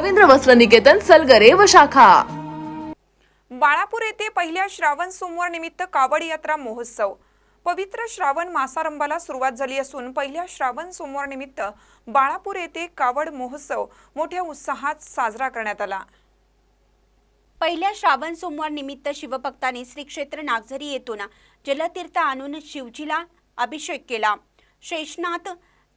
रवींद्र वस्त्र निकेतन सलगरे व शाखा. बाळापूर येथे पहिल्या श्रावण सोमवार निमित्त कावड यात्रा महोत्सव. पवित्र श्रावण मासारंभाला सुरुवात झाली असून पहिल्या श्रावण सोमवार निमित्त बाळापूर येथे कावड महोत्सव मोठ्या उत्साहात साजरा करण्यात आला. पहिल्या श्रावण सोमवार निमित्त शिवभक्तांनी श्री क्षेत्र नागझरी येथून जलतीर्थ आणून शिवजीला अभिषेक केला. शेषनाथ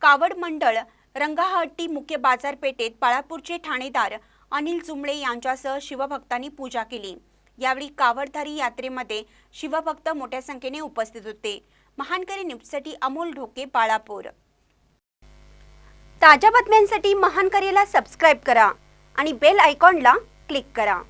कावड मंडळ रंगाहट्टी मुख्य बाजारपेठेत बाळापूरचे ठाणेदार अनिल जुमळे यांच्यासह शिवभक्तांनी पूजा केली. यावेळी कावडधारी यात्रेमध्ये शिवभक्त मोठ्या संख्येने उपस्थित होते. महानकरी न्यूजसाठी अमोल ढोके बाळापूर. ताज्या बातम्यांसाठी महानकरीला सबस्क्राईब करा आणि बेल आयकॉनला क्लिक करा.